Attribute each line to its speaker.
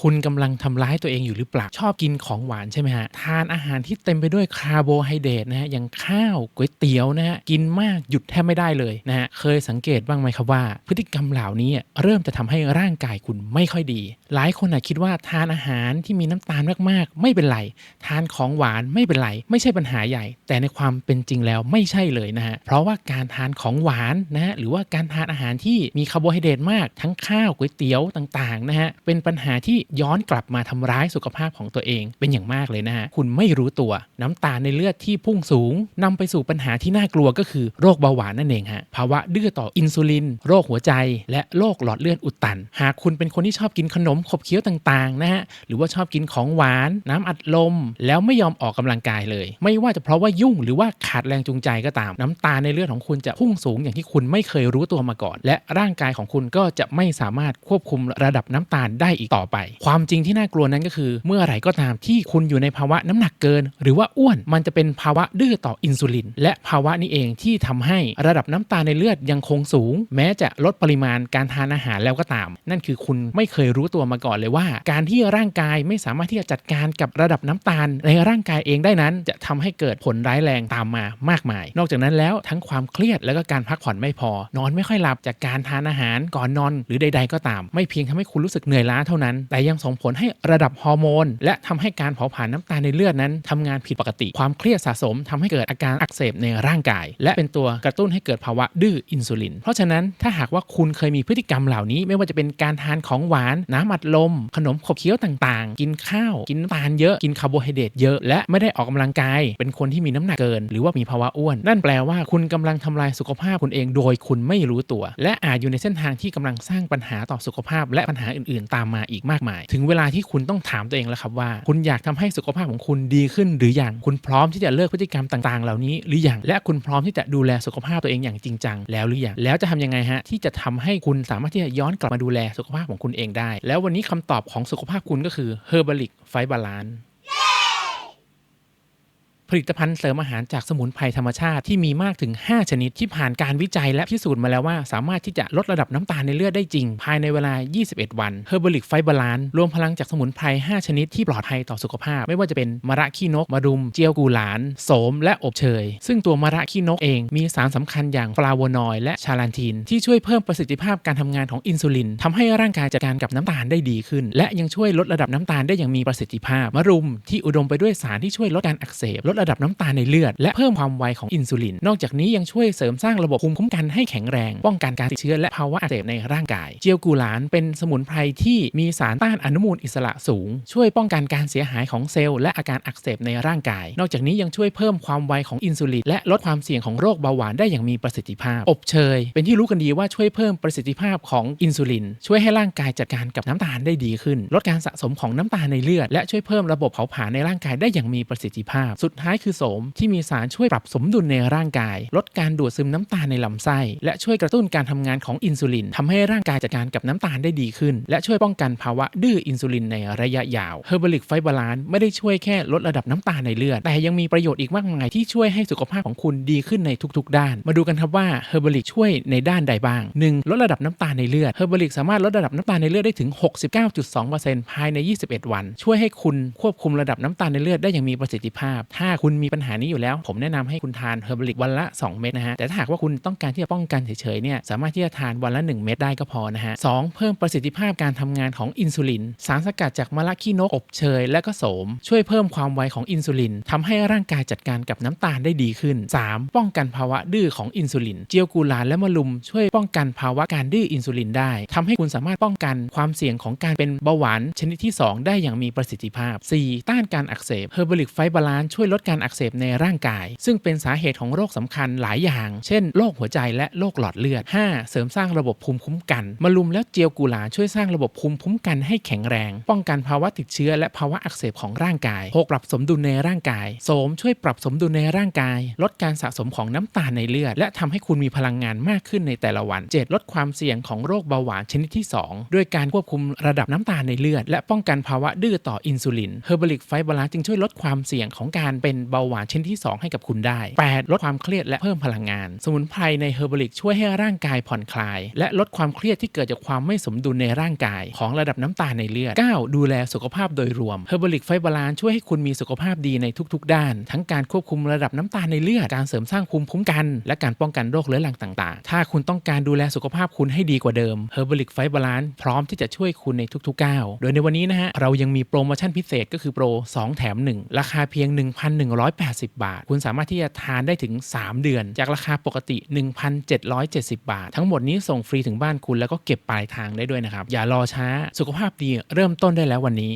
Speaker 1: คุณกำลังทำร้ายตัวเองอยู่หรือเปล่าชอบกินของหวานใช่ไหมฮะ ทานอาหารที่เต็มไปด้วยคาร์โบไฮเดรตนะฮะอย่างข้าวก๋วยเตี๋ยวนะฮะกินมากหยุดแทบไม่ได้เลยนะฮะเคยสังเกตบ้างไหมครับว่า พฤติกรรมเหล่านี้เริ่มจะทำให้ร่างกายคุณไม่ค่อยดี หลายคนอาจคิดว่าทานอาหารที่มีน้ำตาลมากๆ ไม่เป็นไร ทานของหวานไม่เป็นไร ไม่ใช่ปัญหาใหญ่ แต่ในความเป็นจริงแล้วไม่ใช่เลยนะฮะเพราะว่าการทานของหวานนะฮะหรือว่าการทานอาหารที่มีคาร์โบไฮเดรตมากทั้งข้าวก๋วยเตี๋ยวต่างๆนะฮะเป็นปัญหาที่ย้อนกลับมาทำร้ายสุขภาพของตัวเอง เป็นอย่างมากเลยนะฮะคุณไม่รู้ตัวน้ำตาลในเลือดที่พุ่งสูงนำไปสู่ปัญหาที่น่ากลัวก็คือโรคเบาหวานนั่นเองฮะภาวะดื้อต่ออินซูลิน โรคหัวใจ และโรคหลอดเลือดอุดตัน หากคุณเป็นคนที่ชอบกินขนมขบเคี้ยวต่างๆนะฮะหรือว่าชอบกินของหวาน น้ำอัดลม แล้วไม่ยอมออกกำลังกายเลย ไม่ว่าจะเพราะว่ายุ่งหรือว่าขาดแรงจูงใจก็ตาม น้ำตาลในเลือดของคุณจะพุ่งสูงอย่างที่คุณไม่เคยรู้ตัวมาก่อน และร่างกายของคุณก็จะไม่สามารถควบคุมระดับน้ำตาลได้อีกต่อไปความจริงที่น่ากลัวนั้นก็คือ เมื่อไหร่ก็ตามที่คุณอยู่ในภาวะน้ำหนักเกิน หรือว่าอ้วนมันจะเป็นภาวะดื้อต่ออินซูลิน และภาวะนี้เองที่ทำให้ระดับน้ำตาลในเลือดยังคงสูง แม้จะลดปริมาณการทานอาหารแล้วก็ตาม นั่นคือคุณไม่เคยรู้ตัวมาก่อนเลยว่า การที่ร่างกายไม่สามารถที่จะจัดการกับระดับน้ำตาลในร่างกายเองได้นั้น จะทำให้เกิดผลร้ายแรงตามมามากมาย นอกจากนั้นแล้วทั้งความเครียดแล้วก็การพักผ่อนไม่พอ นอนไม่ค่อยหลับจากการทานอาหารก่อนนอน หรือใด ๆ ก็ตาม ไม่เพียงทำให้คุณรู้สึกเหนื่อยล้าเท่านั้นแต่ยยังส่งผลให้ระดับฮอร์โมน และทำให้การเผาผลาญน้ำตาลในเลือดนั้นทำงานผิดปกติ ความเครียดสะสมทำให้เกิดอาการอักเสบในร่างกาย และเป็นตัวกระตุ้นให้เกิดภาวะดื้ออินซูลิน เพราะฉะนั้นถ้าหากว่าคุณเคยมีพฤติกรรมเหล่านี้ ไม่ว่าจะเป็นการทานของหวาน น้ำอัดลม ขนมขบเคี้ยวต่างๆ กินข้าว กินน้ำตาลเยอะ กินคาร์โบไฮเดรตเยอะ และไม่ได้ออกกำลังกาย เป็นคนที่มีน้ำหนักเกิน หรือว่ามีภาวะอ้วน นั่นแปลว่าคุณกำลังทำลายสุขภาพคุณเองโดยคุณไม่รู้ตัว และอาจอยู่ในเส้นทางที่กำลังสร้างปัญหาต่อสุขภาพ และปัญหาอื่นๆ ตามมาอีกมากมายถึงเวลาที่คุณต้องถามตัวเองแล้วครับว่า คุณอยากทำให้สุขภาพของคุณดีขึ้นหรือยังคุณพร้อมที่จะเลิกพฤติกรรมต่างๆ เหล่านี้หรือยังและคุณพร้อมที่จะดูแลสุขภาพตัวเองอย่างจริงจังแล้วหรือยังแล้วจะทำยังไงฮะที่จะทำให้คุณสามารถที่จะย้อนกลับมาดูแลสุขภาพของคุณเองได้ แล้ววันนี้คำตอบของสุขภาพคุณก็คือ Herbalic Fight Balance ผลิตภัณฑ์เสริมอาหารจากสมุนไพรธรรมชาติที่มีมากถึง 5 ชนิดที่ผ่านการวิจัยและพิสูจน์มาแล้วว่า สามารถที่จะลดระดับน้ำตาลในเลือดได้จริง ภายในเวลา 21 วัน Herbalic Fight Balance รวมพลังจากสมุนไพร 5 ชนิดที่ปลอดภัยต่อสุขภาพ ไม่ว่าจะเป็นมะระขี้นกมะรุม เจียวกูหลาน โสม และอบเชย ซึ่งตัวมะระขี้นกเองมีสารสำคัญอย่างฟลาโวนอยด์และชาลันทีนที่ช่วยเพิ่มประสิทธิภาพการทำงานของอินซูลินทำให้ร่างกายจัดการกับน้ำตาลได้ดีขึ้น และยังช่วยลดระดับน้ำตาลได้อย่างมีประสิทธิภาพมะรุมที่อุดมไปด้วยสารที่ช่วยลดการอักเสบลดระดับน้ำตาลในเลือด และเพิ่มความไวของอินซูลิน นอกจากนี้ยังช่วยเสริมสร้างระบบภูมิคุ้มกันให้แข็งแรง ป้องกันการติดเชื้อและภาวะอักเสบในร่างกาย เจียวกูหลานเป็นสมุนไพรที่มีสารต้านอนุมูลอิสระสูง ช่วยป้องกันการเสียหายของเซลล์และอาการอักเสบในร่างกาย นอกจากนี้ยังช่วยเพิ่มความไวของอินซูลินและลดความเสี่ยงของโรคเบาหวานได้อย่างมีประสิทธิภาพ อบเชย เป็นที่รู้กันดีว่าช่วยเพิ่มประสิทธิภาพของอินซูลิน ช่วยให้ร่างกายจัดการกับน้ำตาลได้ดีขึ้น ลดการสะสมของน้ำตาลในเลือด และช่วยเพิ่มระบบเผาผลาญในร่างกายได้อย่างมีประสิทธิภาพ สุดท้ายคือโสมที่มีสารช่วยปรับสมดุลในร่างกาย ลดการดูดซึมน้ำตาลในลำไส้ และช่วยกระตุ้นการทำงานของอินซูลินทำให้ร่างกายจัดการกับน้ำตาลได้ดีขึ้น และช่วยป้องกันภาวะดื้ออินซูลินในระยะยาว Herbalic Fight Balance ไม่ได้ช่วยแค่ลดระดับน้ำตาลในเลือด แต่ยังมีประโยชน์อีกมากมายที่ช่วยให้สุขภาพของคุณดีขึ้นในทุกๆ ด้าน มาดูกันครับว่า Herbalic ช่วยในด้านใดบ้าง 1. ลดระดับน้ำตาลในเลือด Herbalic สามารถลดระดับน้ำตาลในเลือดได้ถึง 69.2%ภายใน 21 วัน ช่วยให้คุณควบคุมระดับน้ำตาลในเลือดได้อย่างมีประสิทธิภาพ ถ้าคุณมีปัญหานี้อยู่แล้ว ผมแนะนำให้คุณทาน Herbalic วันละ 2 เม็ดนะฮะแต่ถ้าหากว่าคุณต้องการที่จะป้องกันเฉยๆเนี่ยสามารถที่จะทานวันละ 1 เม็ดได้ก็พอนะฮะสองเพิ่มประสิทธิภาพการทำงานของอินซูลิน สารสกัดจากมะระขี้นกอบเชย และก็โสม ช่วยเพิ่มความไวของอินซูลินทำให้ร่างกายจัดการกับน้ำตาลได้ดีขึ้น 3. ป้องกันภาวะดื้อของอินซูลิน เจียวกูลานและมะลุม ช่วยป้องกันภาวะการดื้ออินซูลินได้ทำให้คุณสามารถป้องกันความเสี่ยงของการเป็นเบาหวานชนิดที่ 2 ได้อย่างมีประสิทธิภาพ 4. ต้านการอักเสบ Herbalic Fight Balance ช่วยลดการอักเสบในร่างกาย ซึ่งเป็นสาเหตุของโรคสำคัญหลายอย่าง เช่นโรคหัวใจและโรคหลอดเลือด 5. เสริมสร้างระบบภูมิคุ้มกันมะลุมและเจียวกูหลาช่วยสร้างระบบภูมิคุ้มกันให้แข็งแรง ป้องกันภาวะติดเชื้อและภาวะอักเสบของร่างกาย 6. ปรับสมดุลในร่างกายโสมช่วยปรับสมดุลในร่างกาย ลดการสะสมของน้ำตาลในเลือด และทำให้คุณมีพลังงานมากขึ้นในแต่ละวัน 7. ลดความเสี่ยงของโรคเบาหวานชนิดที่ 2 ด้วยการควบคุมระดับน้ำตาลในเลือด และป้องกันภาวะดื้อต่ออินซูลิน Herbalic Fight Balance จึงช่วยลดความเสี่ยงของการเป็นเป็นเบาหวานชนิดที่ 2 ให้กับคุณได้ 8 ลดความเครียดและเพิ่มพลังงาน สมุนไพรในเฮอร์บริกช่วยให้ร่างกายผ่อนคลาย และลดความเครียดที่เกิดจากความไม่สมดุลในร่างกาย ของระดับน้ำตาลในเลือด 9 ดูแลสุขภาพโดยรวมเฮอร์บริกไฟบาลานช่วยให้คุณมีสุขภาพดีในทุก ๆ ด้าน ทั้งการควบคุมระดับน้ำตาลในเลือดการเสริมสร้างภูมิคุ้มกัน และการป้องกันโรคเรื้อรังต่าง ๆ ถ้าคุณต้องการดูแลสุขภาพคุณให้ดีกว่าเดิมเฮอร์บริกไฟบาลานพร้อมที่จะช่วยคุณในทุกๆก้าวโดยในวันนี้นะฮะเรายังมีโปรโมชั่นพิเศษก็คือโปร 2 แถม 1 ราคาเพียง1,180 บาท คุณสามารถที่จะทานได้ถึง 3 เดือน จากราคาปกติ 1,770 บาท ทั้งหมดนี้ส่งฟรีถึงบ้านคุณแล้วก็เก็บปลายทางได้ด้วยนะครับ อย่ารอช้าสุขภาพดีเริ่มต้นได้แล้ววันนี้